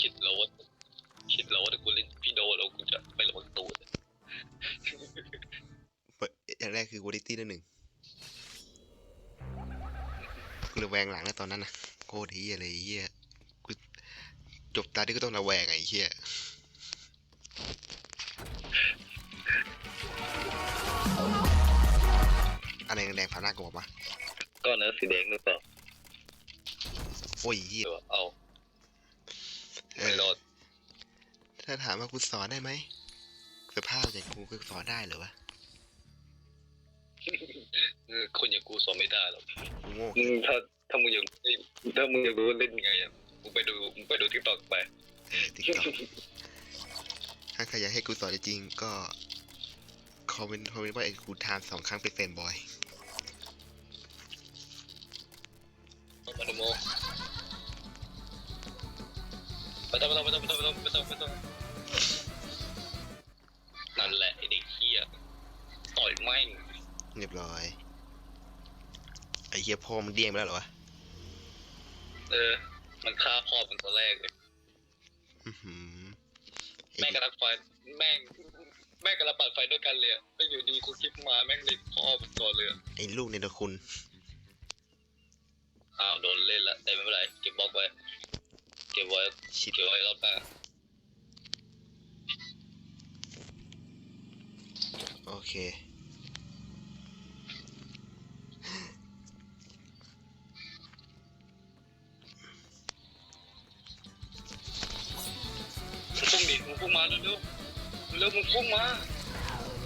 คิดแล้วว่าคิดแล้วว่าถ้ากูเล่นพี่โดแล้วกูจะไม่ระวังตัวเปิดอย่างแรกคือ quality นั่นหนึ่งกูระแวงหลังแล้วตอนนั้นนะโคตรเฮียเลยไอ้เฮียกูจบตาที่ก็ต้องระแวงไอ้เฮียอะไรแดงๆผ่านหน้ากูออกมาก็เนื้อสีแดงหรือเปล่าโอ้ยเฮีย ถ้าถามว่ากูสอนได้ไหมสภาพอย่างกูกูสอนได้เหรอวะเออคนอย่างกูสอนไม่ได้หรอกกูโง่มึงถ้าถ้ามึงอยากถ้ามึงอยากรู้ว่าเล่นยังไงอะมึงไปดูมึงไปดูทิกตอกไปเออติ๊กต็อกถ้าใครอยากให้กูสอนจริงๆก็คอมเมนต์คอมเมนต์ว่าไอ้กูทามสองครั้งเป็นแฟนบอยมาดูโม ไม่ต้องไม่ต้องไม่ต้องไม่ต้องไม่ต้องไม่ต้องนั่นแหละไอเด็กเฮียต่อยแม่งเรียบร้อย ไอ้เฮียพ่อมึงเดี้ยงไปแล้วเหรอวะเออ มันฆ่าพ่อมันตัวแรกเลยอื้อหือแม่งกำลังไฟแม่งแม่งกำลังปัดไฟด้วยกันเลยอะไม่อยู่ดีกูคิดมาแม่งเล็กพ่อมันก่อนเลยอะไอ้ลูกในตะคุณอ้าวโดนเล่นละแต่ไม่เป็นไรเก็บบล็อกไว้ เก็บไว้ชิดเก็บไว้รอบหน้าโอเค มึงพุ่งดิมึงพุ่งมาเร็วเร็วเร็วมึงพุ่งมา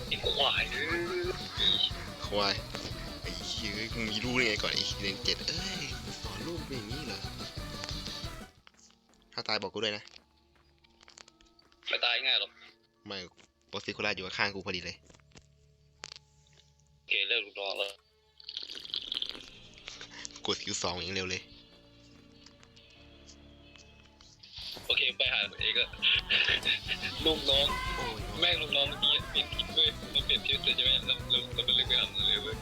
ไอ้ควายเอ้ยควายไอ้เฮียมึงมีลูกได้ไงก่อนไอ้เรียนเจ็ดเอ้ยมึงสอนลูกเป็นอย่างนี้เหรอ ถ้าตายบอกกูด้วยนะ ไม่ตายง่ายหรอก ไม่บอสซิโคล่าอยู่ข้างๆกูพอดีเลย โอเคเลิกลูกน้องแล้วกดคิวสองอย่างเร็วเลย โอเคไปหาตัวเองก็ลูกน้อง โอ้ยแม่งลูกน้องเมื่อกี้เปลี่ยนทิศด้วยมันเปลี่ยนทิศเลยใช่ไหมแล้วแล้วแล้วมันเลยไปหามันเลยเว้ย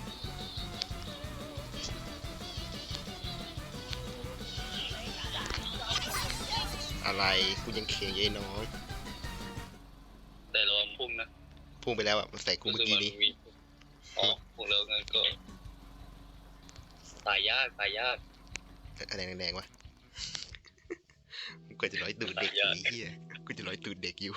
อะไรกูยังเคียงยัยน้องแต่ระวังพุ่งนะพุ่งไปแล้วอะมันใส่กูเมื่อกี้นี้มีอ๋อพุ่งแล้วงั้นก็ตายยากตายยากอะไรแดงๆวะกูจะร้อยตูดเด็กอยู่ไอ้เฮียกูจะร้อยตูดเด็กอยู่